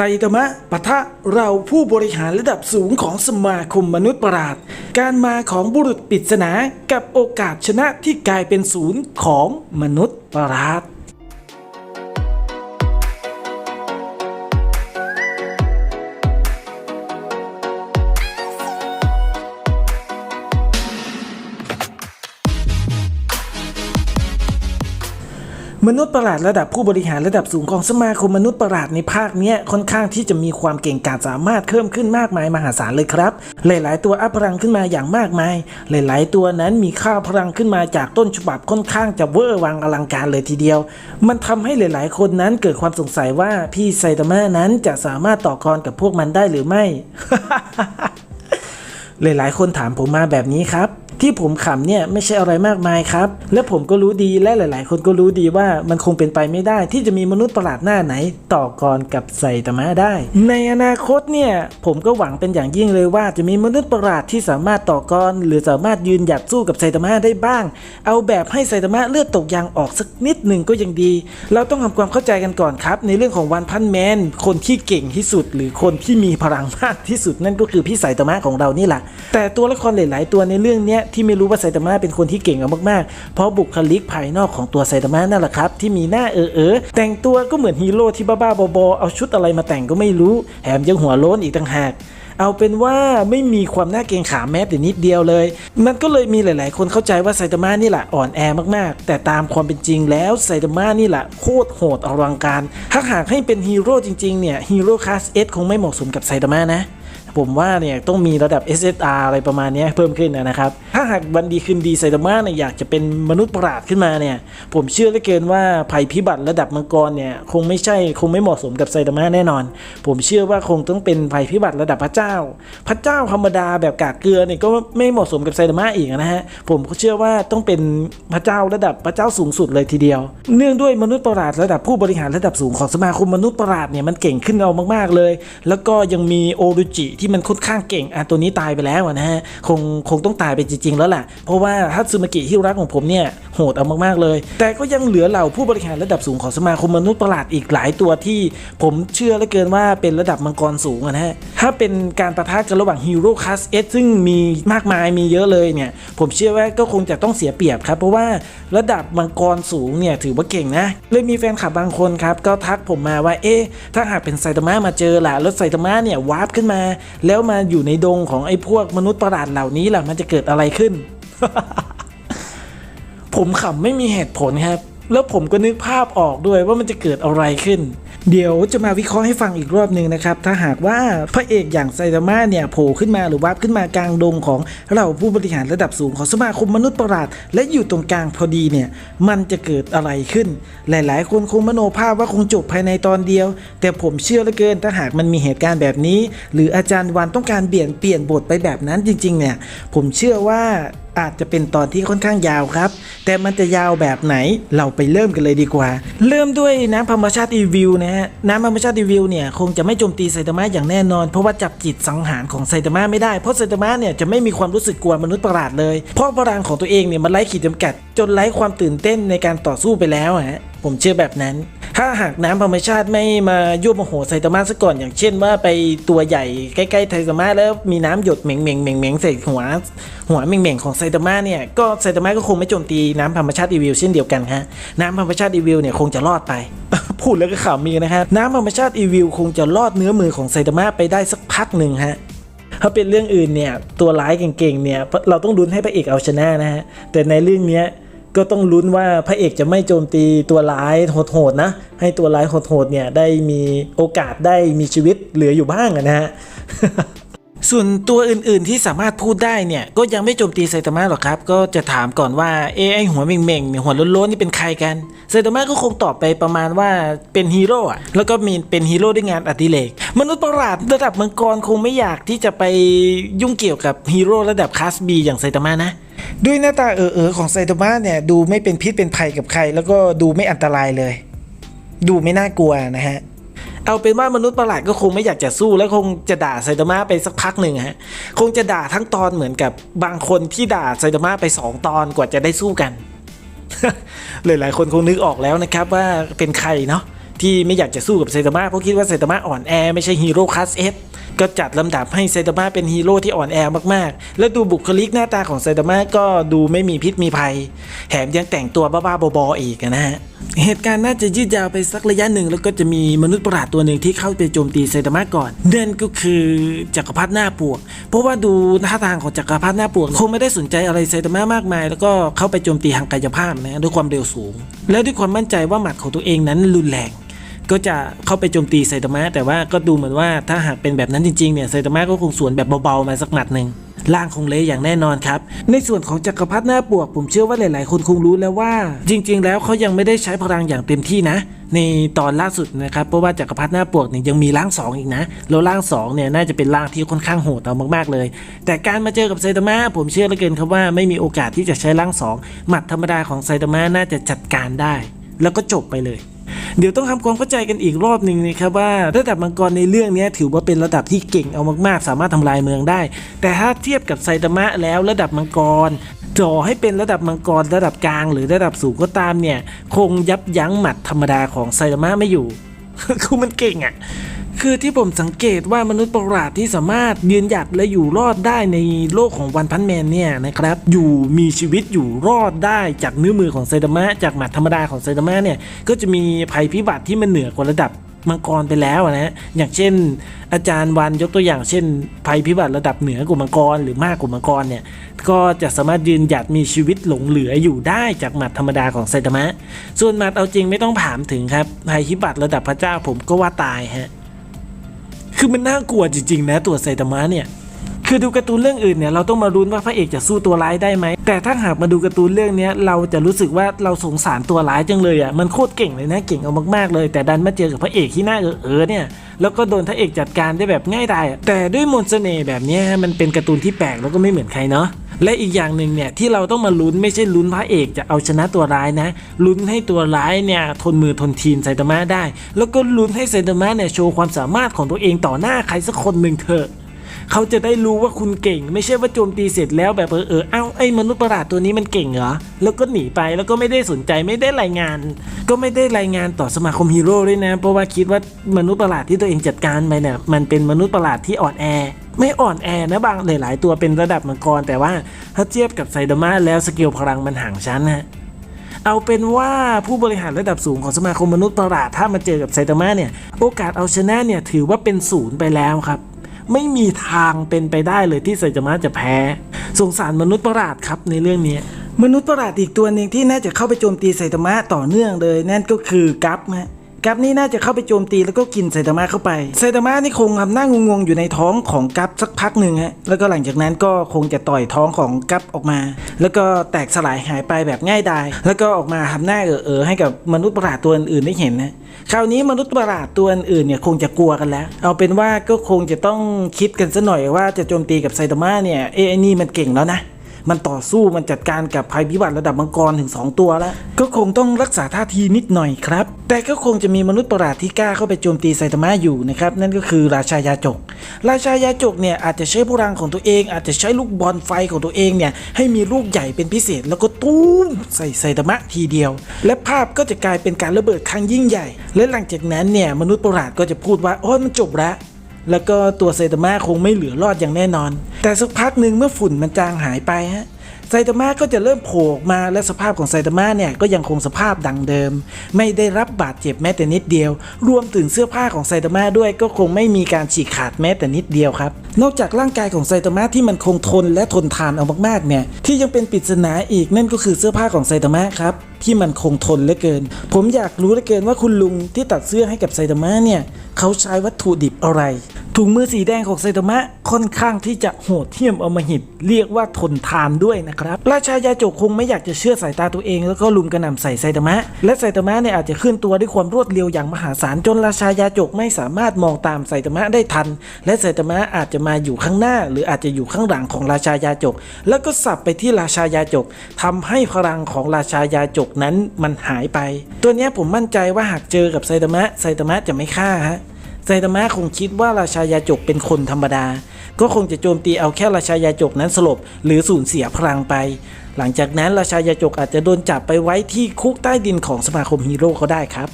ซตามะปะทะเราผู้บริหารระดับสูงของสมาคมมนุษย์ประหลาด การมาของบุรุษปริศนากับโอกาสชนะที่กลายเป็นศูนย์ของมนุษย์ประหลาด มนุษย์ประหลาดระดับผู้บริหารระดับสูงของสมาคมมนุษย์ประหลาดในภาคเนี้ยค่อนข้างที่จะมีความเก่งกาจสามารถเพิ่มขึ้นมากมายมหาศาลเลยครับ หลาย ๆ ตัวอัพพลังขึ้นมาอย่างมากมาย หลาย ๆ ตัวนั้นมีค่าพลังขึ้นมาจากต้นฉบับค่อนข้างจะเวอร์วังอลังการเลยทีเดียว มันทำให้หลาย ๆ คนนั้นเกิดความสงสัยว่าพี่ไซตามะนั้นจะสามารถต่อกรกับพวกมันได้หรือไม่ หลาย ๆ คนถามผมมาแบบนี้ครับ ที่ผมขำเนี่ยไม่ใช่อะไรมากมายครับ และผมก็รู้ดีและหลาย ๆ คนก็รู้ดีว่ามันคงเป็นไปไม่ได้ ที่จะมีมนุษย์ประหลาดหน้าไหน ต่อกรกับไซตามะได้ ในอนาคตเนี่ยผมก็หวังเป็นอย่างยิ่งเลยว่าจะมีมนุษย์ประหลาดที่สามารถต่อกร หรือสามารถยืนหยัดสู้กับไซตามะได้บ้าง เอาแบบให้ไซตามะเลือดตกยางออกสักนิดหนึ่งก็ยังดี เราต้องทำความเข้าใจกันก่อนครับ ในเรื่องของวันพันแมนคนที่เก่งที่สุด หรือคนที่มีพลังมากที่สุดนั่นก็คือพี่ไซตามะของเรานี่แหละแต่ตัวละครหลาย ๆ ตัวในเรื่องเนี้ยที่ไม่รู้ว่าไซตามะเป็นคนที่เก่งมากๆ เพราะบุคลิกภายนอกของตัวไซตามะนั่นแหละครับ ที่มีหน้าเออเออแต่งตัวก็เหมือนฮีโร่ที่บ้าๆบอๆเอาชุดอะไรมาแต่งก็ไม่รู้แถมยังหัวโล้นอีกต่างหากเอาเป็นว่าไม่มีความน่าเกรงขามแม้แต่นิดเดียวเลย มันก็เลยมีหลาย ๆ คนเข้าใจว่าไซตามะนี่แหละอ่อนแอมาก ๆ แต่ตามความเป็นจริงแล้วไซตามะนี่แหละโคตรโหดอลังการถ้าหากให้เป็นฮีโร่จริง ๆ เนี่ยฮีโร่คลาสเอสคงไม่เหมาะสมกับไซตามะนะ ผมว่าเนี่ยต้องมีระดับ SSR อะไรประมาณนี้เพิ่มขึ้นนะครับ ถ้าหากวันดีคืนดีไซตามะเนี่ยอยากจะเป็นมนุษย์ประหลาดขึ้นมาเนี่ย ผมเชื่อเหลือเกินว่าภัยพิบัติระดับมังกรเนี่ยคงไม่ใช่คงไม่เหมาะสมกับไซตามะแน่นอน ผมเชื่อว่าคงต้องเป็นภัยพิบัติระดับพระเจ้า พระเจ้าธรรมดาแบบกากเกลือเนี่ยก็ไม่เหมาะสมกับไซตามะอีกนะฮะ ผมก็เชื่อว่าต้องเป็นพระเจ้าระดับพระเจ้าสูงสุดเลยทีเดียว เนื่องด้วยมนุษย์ประหลาดระดับผู้บริหารระดับสูงของสมาคมมนุษย์ประหลาดเนี่ยมันเก่งขึ้นเอามาก ๆเลย แล้วก็ยังมีโอรุจิที่มันค่อนข้างเก่งอะตัวนี้ตายไปแล้วนะฮะคงคงต้องตายไปจริง ๆ แล้วล่ะ เพราะว่าฮัตสึมากิฮิรักของผมเนี่ยโหดเอามากๆเลย แต่ก็ยังเหลือเหล่าผู้บริหารระดับสูงของสมาคมมนุษย์ประหลาดอีกหลายตัวที่ผมเชื่อเหลือเกินว่าเป็นระดับมังกรสูงนะฮะถ้าเป็นการประทะกันระหว่างฮีโร่คลาสเอสซึ่งมีมากมายมีเยอะเลยเนี่ยผมเชื่อว่าก็คงจะต้องเสียเปรียบครับ เพราะว่าระดับมังกรสูงเนี่ยถือว่าเก่งนะเลยมีแฟนคลับบางคนครับก็ทักผมมาว่าเอ๊ะถ้าหากเป็นไซตามะมาเจอล่ะแล้วไซตามะเนี่ยวาร์ปขึ้นมาแล้วมาอยู่ในดงของไอ้พวกมนุษย์ประหลาดเหล่านี้ล่ะมันจะเกิดอะไรขึ้น ผมขำไม่มีเหตุผลครับ แล้วผมก็นึกภาพออกด้วยว่ามันจะเกิดอะไรขึ้น เดี๋ยวจะมาวิเคราะห์ให้ฟังอีกรอบหนึ่งนะครับ ถ้าหากว่าพระเอกอย่างไซตามะเนี่ยโผล่ขึ้นมาหรือวับขึ้นมากลางดงของเราผู้บริหารระดับสูงของสมาคมมนุษย์ประหลาด และอยู่ตรงกลางพอดีเนี่ย มันจะเกิดอะไรขึ้น หลายๆ คนคงมโนภาพว่าคงจบภายในตอนเดียว แต่ผมเชื่อเหลือเกิน ถ้าหากมันมีเหตุการณ์แบบนี้ หรืออาจารย์วันต้องการเปลี่ยนเปลี่ยนบทไปแบบนั้นจริงๆเนี่ยผมเชื่อว่าอาจจะเป็นตอนที่ค่อนข้างยาวครับ แต่มันจะยาวแบบไหนเราไปเริ่มกันเลยดีกว่า เริ่มด้วยน้ำธรรมชาติรีวิวนะฮะน้ำธรรมชาติรีวิวเนี่ยคงจะไม่โจมตีไซตามะอย่างแน่นอน เพราะว่าจับจิตสังหารของไซตามะไม่ได้เพราะไซตามะเนี่ยจะไม่มีความรู้สึกกลัวมนุษย์ประหลาดเลย เพราะพลังของตัวเองเนี่ยมันไร้ขีดจำกัด จนไร้ความตื่นเต้นในการต่อสู้ไปแล้วฮะผมเชื่อแบบนั้น ถ้าหากน้ำธรรมชาติไม่มายั่วโมโหไซตามะซะก่อน อย่างเช่นว่าไปตัวใหญ่ใกล้ๆไซตามะแล้วมีน้ำหยดเหม่งเหม่งเหม่งเหม่งใส่หัว หัวเหม่งเหม่งของไซตามะเนี่ยก็ไซตามะก็คงไม่โจมตีน้ำธรรมชาติอีวิลเช่นเดียวกันฮะน้ำธรรมชาติอีวิลเนี่ยคงจะรอดไป พูดแล้วก็ขำมีนะครับน้ำธรรมชาติอีวิลคงจะรอดเนื้อมือของไซตามะไปได้สักพักหนึ่งฮะถ้าเป็นเรื่องอื่นเนี่ยตัวร้ายเก่งๆเนี่ยเราต้องลุ้นให้พระเอกเอาชนะนะฮะแต่ในเรื่องเนี้ย ก็ต้องลุ้นว่าพระเอกจะไม่โจมตีตัวร้ายโหดๆนะ ให้ตัวร้ายโหดๆเนี่ยได้มีโอกาสได้มีชีวิตเหลืออยู่บ้างนะฮะส่วนตัวอื่นๆที่สามารถพูดได้เนี่ย ก็ยังไม่โจมตีไซตามะหรอกครับ ก็จะถามก่อนว่าเอไอหัวเม่งๆเนี่ยหัวล้นๆนี่เป็นใครกันไซตามะก็คงตอบไปประมาณว่าเป็นฮีโร่อะแล้วก็มีเป็นฮีโร่ด้วยงานอดิเรกมนุษย์ประหลาดระดับมังกรคงไม่อยากที่จะไปยุ่งเกี่ยวกับฮีโร่ระดับคลาสบีอย่างไซตามะนะ ด้วยหน้าตาเออๆของไซโตมะเนี่ยดูไม่เป็นพิษเป็นภัยกับใคร แล้วก็ดูไม่อันตรายเลย ดูไม่น่ากลัวนะฮะเอาเป็นว่ามนุษย์ประหลาดก็คงไม่อยากจะสู้แล้วคงจะด่าไซตามะไปสักพักหนึ่งฮะคงจะด่าทั้งตอนเหมือนกับบางคนที่ด่าไซตามะไปสองตอนกว่าจะได้สู้กันหลายๆคนคงนึกออกแล้วนะครับว่าเป็นใครเนาะ ที่ไม่อยากจะสู้กับไซตามะเพราะคิดว่าไซตามะอ่อนแอไม่ใช่ฮีโร่คลาสเอสก็จัดลำดับให้ไซตามะเป็นฮีโร่ที่อ่อนแอมากๆ แล้วดูบุคลิกหน้าตาของไซตามะก็ดูไม่มีพิษมีภัย แถมยังแต่งตัวบ้าๆบอๆอีกนะฮะ เหตุการณ์น่าจะยืดยาวไปสักระยะหนึ่ง แล้วก็จะมีมนุษย์ประหลาดตัวหนึ่งที่เข้าไปโจมตีไซตามะก่อนนั่นก็คือจักรพรรดิหน้าปวก เพราะว่าดูท่าทางของจักรพรรดิหน้าปวกคงไม่ได้สนใจอะไรไซตามะมากมาย แล้วก็เข้าไปโจมตีทางกายภาพนะด้วยความเร็วสูง แล้วด้วยความมั่นใจว่าหมัดของตัวเองนั้นรุนแรง ก็จะเข้าไปโจมตีไซตามะแต่ว่าก็ดูเหมือนว่าถ้าหากเป็นแบบนั้นจริงๆเนี่ยไซตามะก็คงสวนแบบเบาๆมาสักหมัดหนึ่งร่างคงเละอย่างแน่นอนครับ ในส่วนของจักรพรรดิหน้าปวก ผมเชื่อว่าหลาย ๆ คนคงรู้แล้วว่า จริง ๆ แล้วเขายังไม่ได้ใช้พลังอย่างเต็มที่นะ ในตอนล่าสุดนะครับ เพราะว่าจักรพรรดิหน้าปวกเนี่ยยังมีร่างสองอีกนะ แล้วร่างสองเนี่ยน่าจะเป็นร่างที่ค่อนข้างโหดเอามาก ๆ เลย แต่การมาเจอกับไซตามะผมเชื่อเหลือเกินครับว่าไม่มีโอกาสที่จะใช้ร่างสองหมัดธรรมดาของไซตามะน่าจะจัดการได้ แล้วก็จบไปเลย เดี๋ยวต้องทำความเข้าใจกันอีกรอบหนึ่งนะครับว่าระดับมังกรในเรื่องนี้ถือว่าเป็นระดับที่เก่งเอามากๆ สามารถทำลายเมืองได้ แต่ถ้าเทียบกับไซตามะแล้วระดับมังกรจ่อให้เป็นระดับมังกรระดับกลาง หรือระดับสูงก็ตามเนี่ย คงยับยั้งหมัดธรรมดาของไซตามะไม่อยู่คือมันเก่งอะ คือที่ผมสังเกตว่ามนุษย์ประหลาดที่สามารถยืนหยัดและอยู่รอดได้ในโลกของวันพันแมนเนี่ยนะครับอยู่มีชีวิตอยู่รอดได้จากเนื้อมือของไซตามะจากหมัดธรรมดาของไซตามะเนี่ยก็จะมีภัยพิบัติที่มันเหนือกว่าระดับมังกรไปแล้วอะนะอย่างเช่น อาจารย์วันยกตัวอย่างเช่น ภัยพิบัติระดับเหนือกว่ามังกรหรือมากกว่ามังกรเนี่ยก็จะสามารถยืนหยัดมีชีวิตหลงเหลืออยู่ได้จากหมัดธรรมดาของไซตามะ ส่วนหมัดเอาจริงไม่ต้องถามถึงครับภัยพิบัติระดับพระเจ้าผมก็ว่าตายฮะ คือมันน่ากลัวจริงๆนะตัวไซตามะเนี่ยคือดูการ์ตูนเรื่องอื่นเนี่ยเราต้องมารุ้นว่าพระเอกจะสู้ตัวร้ายได้ไหมแต่ถ้าหากมาดูการ์ตูนเรื่องนี้เราจะรู้สึกว่าเราสงสารตัวร้ายจังเลยอะมันโคตรเก่งเลยนะเก่งเอามากๆเลย แต่ดันมาเจอกับพระเอกที่หน้าเออเออเนี่ยแล้วก็โดนพระเอกจัดการได้แบบง่ายดายแต่ด้วยมนต์เสน่ห์แบบนี้มันเป็นการ์ตูนที่แปลกแล้วก็ไม่เหมือนใครเนาะ และอีกอย่างหนึ่งเนี่ยที่เราต้องมาลุ้นไม่ใช่ลุ้นพระเอกจะเอาชนะตัวร้ายนะ ลุ้นให้ตัวร้ายเนี่ยทนมือทนทีนไซตามะได้ แล้วก็ลุ้นให้ไซตามะเนี่ยโชว์ความสามารถของตัวเองต่อหน้าใครสักคนหนึ่งเถอะเขาจะได้รู้ว่าคุณเก่ง ไม่ใช่ว่าโจมตีเสร็จแล้วแบบเออเออเอ้าไอ้มนุษย์ประหลาดตัวนี้มันเก่งเหรอ แล้วก็หนีไปแล้วก็ไม่ได้สนใจไม่ได้รายงาน ก็ไม่ได้รายงานต่อสมาคมฮีโร่ด้วยนะ เพราะว่าคิดว่ามนุษย์ประหลาดที่ตัวเองจัดการไปเนี่ยมันเป็นมนุษย์ประหลาดที่อ่อนแอไม่อ่อนแอนะบางหลาย ๆ ตัวเป็นระดับมังกร แต่ว่าถ้าเทียบกับไซดามาแล้วสกิลพลังมันห่างชั้นนะเอาเป็นว่าผู้บริหารระดับสูงของสมาคมมนุษย์ประหลาดถ้ามาเจอกับไซตามะเนี่ย โอกาสเอาชนะเนี่ยถือว่าเป็นศูนย์ไปแล้วครับ ไม่มีทางเป็นไปได้เลยที่ไซตามะจะแพ้ สงสารมนุษย์ประหลาดครับในเรื่องนี้ มนุษย์ประหลาดอีกตัวหนึ่งที่น่าจะเข้าไปโจมตีไซตามะต่อเนื่องเลยนั่นก็คือกัฟฮะ กัปนี่น่าจะเข้าไปโจมตีแล้วก็กินไซตามะเข้าไปไซตามะนี่คงทำหน้างงๆอยู่ในท้องของกัปสักพักหนึ่งฮะแล้วก็หลังจากนั้นก็คงจะต่อยท้องของกัปออกมา แล้วก็แตกสลายหายไปแบบง่ายดายแล้วก็ออกมาทำหน้าเออๆให้กับมนุษย์ประหลาดตัวอื่นๆได้เห็นนะคราวนี้มนุษย์ประหลาดตัวอื่นเนี่ยคงจะกลัวกันแล้ว เอาเป็นว่าก็คงจะต้องคิดกันซะหน่อยว่าจะโจมตีกับไซตามะเนี่ยเอไอนี่มันเก่งแล้วนะ มันต่อสู้มันจัดการกับภัยพิบัติระดับมังกรถึง 2 ตัวแล้ว ก็คงต้องรักษาท่าทีนิดหน่อยครับ แต่ก็คงจะมีมนุษย์ประหลาดที่กล้าเข้าไปโจมตีไซตามะอยู่นะครับ นั่นก็คือราชายาจก ราชายาจกเนี่ยอาจจะใช้พลังของตัวเอง อาจจะใช้ลูกบอลไฟของตัวเองเนี่ยให้มีลูกใหญ่เป็นพิเศษ แล้วก็ตุ้มใส่ไซตามะทีเดียว และภาพก็จะกลายเป็นการระเบิดครั้งยิ่งใหญ่ และหลังจากนั้นเนี่ยมนุษย์ประหลาดก็จะพูดว่าโอ้ยมันจบแล้ว แล้วก็ตัวไซตามะคงไม่เหลือรอดอย่างแน่นอน แต่สักพักหนึ่งเมื่อฝุ่นมันจางหายไปฮะไซตามะก็จะเริ่มโผล่มาและสภาพของไซตามะเนี่ยก็ยังคงสภาพดังเดิม ไม่ได้รับบาดเจ็บแม้แต่นิดเดียว รวมถึงเสื้อผ้าของไซตามะด้วยก็คงไม่มีการฉีกขาดแม้แต่นิดเดียวครับ นอกจากร่างกายของไซตามะที่มันคงทนและทนทานเอามากๆเนี่ยที่ยังเป็นปริศนาอีกนั่นก็คือเสื้อผ้าของไซตามะครับที่มันคงทนเหลือเกิน ผมอยากรู้เหลือเกินว่าคุณลุงที่ตัดเสื้อให้กับไซตามะเนี่ยเขาใช้วัตถุดิบอะไร ถุงมือสีแดงของไซตามะค่อนข้างที่จะโหดเหี้ยมอมหิต เรียกว่าทนทานด้วยนะครับ ราชายาจกคงไม่อยากจะเชื่อสายตาตัวเอง แล้วก็ลุมกระหน่ำใส่ไซตามะ และไซตามะเนี่ยอาจจะขึ้นตัวด้วยความรวดเร็วอย่างมหาศาลจนราชายาจกไม่สามารถมองตามไซตามะได้ทัน และไซตามะอาจจะมาอยู่ข้างหน้า หรืออาจจะอยู่ข้างหลังของราชายาจก แล้วก็สับไปที่ราชายาจกทำให้พลังของราชายาจกนั้นมันหายไป ตัวนี้ผมมั่นใจว่าหากเจอกับไซตามะไซตามะจะไม่ฆ่าฮะ ซตามะคงคิดว่าราชายาจกเป็นคนธรรมดา ก็คงจะโจมตีเอาแค่ราชายาจกนั้นสลบ หรือสูญเสียพลังไป หลังจากนั้นราชายาจกอาจจะโดนจับไปไว้ที่คุกใต้ดินของสมาคมฮีโร่เขาได้ครับ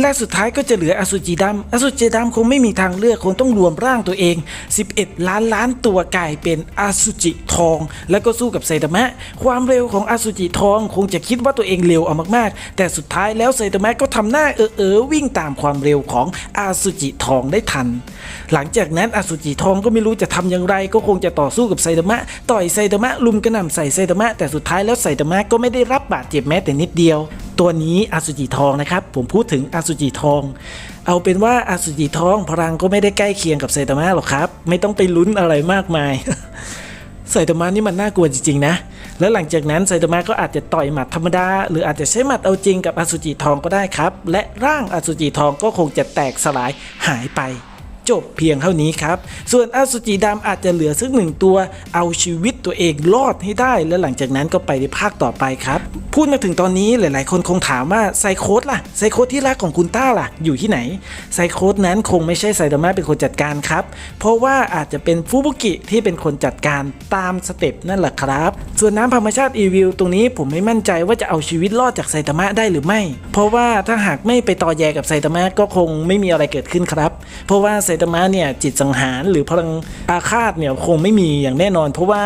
และสุดท้ายก็จะเหลืออสุจิดำอสุจิดำคงไม่มีทางเลือกคงต้องรวมร่างตัวเอง 11 ล้านล้านตัวกลายเป็นอสุจิทอง แล้วก็สู้กับไซตามะ ความเร็วของอสุจิทองคงจะคิดว่าตัวเองเร็วเอามากๆ แต่สุดท้ายแล้วไซตามะก็ทำหน้าเออเออๆวิ่งตามความเร็วของอสุจิทองได้ทัน หลังจากนั้นอสุจิทองก็ไม่รู้จะทำอย่างไร ก็คงจะต่อสู้กับไซตามะ ต่อยไซตามะลุมกระหน่ำใส่ไซตามะแต่สุดท้ายแล้วไซตามะก็ไม่ได้รับบาดเจ็บแม้แต่นิดเดียว ตัวนี้อสุจิทองนะครับ ผมพูดถึงอสุจิทอง เอาเป็นว่าอสุจิทองพลังก็ไม่ได้ใกล้เคียงกับไซตามะหรอกครับ ไม่ต้องไปลุ้นอะไรมากมายไซตามะนี่มันน่ากลัวจริงๆนะ แล้วหลังจากนั้นไซตามะก็อาจจะต่อยหมัดธรรมดา หรืออาจจะใช้หมัดเอาจริงกับอสุจิทองก็ได้ครับ และร่างอสุจิทองก็คงจะแตกสลายหายไป จบเพียงเท่านี้ครับ ส่วนอสุจิดำอาจจะเหลือสักหนึ่งตัว เอาชีวิตตัวเองรอดให้ได้ และหลังจากนั้นก็ไปในภาคต่อไปครับ พูดมาถึงตอนนี้หลาย ๆ คนคงถามว่าไซโคสล่ะไซโคสที่รักของคุณต้าล่ะ อยู่ที่ไหนไซโคสนั้นคงไม่ใช่ไซดามะเป็นคนจัดการครับ เพราะว่าอาจจะเป็นฟูบุกิที่เป็นคนจัดการตามสเต็ปนั่นแหละครับ ส่วนน้ำธรรมชาติอีวิลตรงนี้ผมไม่มั่นใจว่าจะเอาชีวิตรอดจากไซตามะได้หรือไม่ เพราะว่าถ้าหากไม่ไปต่อแยกับไซตามะก็คงไม่มีอะไรเกิดขึ้นครับ เพราะว่าไซตามะเนี่ยจิตสังหารหรือพลังอาฆาตเนี่ยคงไม่มีอย่างแน่นอน เพราะว่า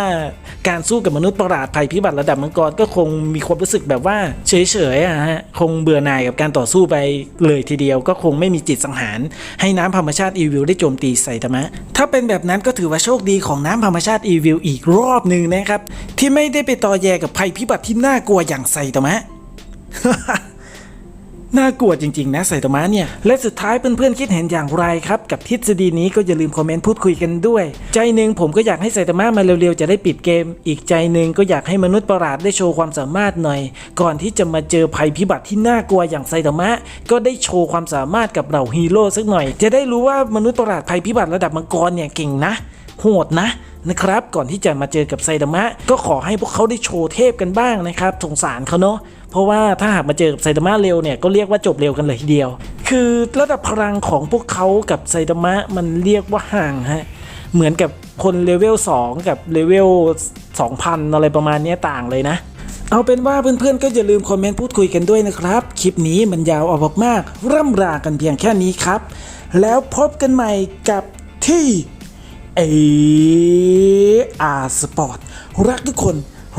การสู้กับมนุษย์ประหลาดภัยพิบัติระดับมังกรก็คงมีความรู้สึกแบบว่าเฉยๆอะฮะคงเบื่อหน่ายกับการต่อสู้ไปเลยทีเดียว ก็คงไม่มีจิตสังหาร ให้น้ำธรรมชาติอีวิลได้โจมตีไซตามะ ถ้าเป็นแบบนั้นก็ถือว่าโชคดีของน้ำธรรมชาติอีวิลอีกรอบหนึ่งนะครับที่ไม่ได้ไปต่อแยกับภัยพิบัติที่น่ากลัวอย่างไซตามะ น่ากลัวจริงๆนะไซตามะเนี่ย และสุดท้ายเพื่อนๆคิดเห็นอย่างไรครับ กับทฤษฎีนี้ก็อย่าลืมคอมเมนต์พูดคุยกันด้วย ใจหนึ่งผมก็อยากให้ไซตามะมาเร็วๆจะได้ปิดเกม อีกใจหนึ่งก็อยากให้มนุษย์ประหลาดได้โชว์ความสามารถหน่อย ก่อนที่จะมาเจอภัยพิบัติที่น่ากลัวอย่างไซตามะก็ได้โชว์ความสามารถกับเหล่าฮีโร่สักหน่อย จะได้รู้ว่ามนุษย์ประหลาดภัยพิบัติระดับมังกรเนี่ยเก่งนะ โหดนะนะครับก่อนที่จะมาเจอกับไซดามะ ก็ขอให้พวกเขาได้โชว์เทพกันบ้างนะครับสงสารเขาเนาะเพราะว่าถ้าหากมาเจอกับไซดามะเร็วเนี่ยก็เรียกว่าจบเร็วกันเลยทีเดียว คือระดับพลังของพวกเขากับไซดามะมันเรียกว่าห่างฮะเหมือนกับคนเลเวล2กับเลเวล2,000 อะไรประมาณนี้ต่างเลยนะ เอาเป็นว่าเพื่อนๆก็อย่าลืมคอมเมนต์พูดคุยกันด้วยนะครับ คลิปนี้มันยาวเอามากๆร่ำรากันเพียงแค่นี้ครับ แล้วพบกันใหม่กับที่ เออาสปอร์ตรักทุกคน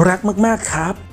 รักมาก ๆ ครับ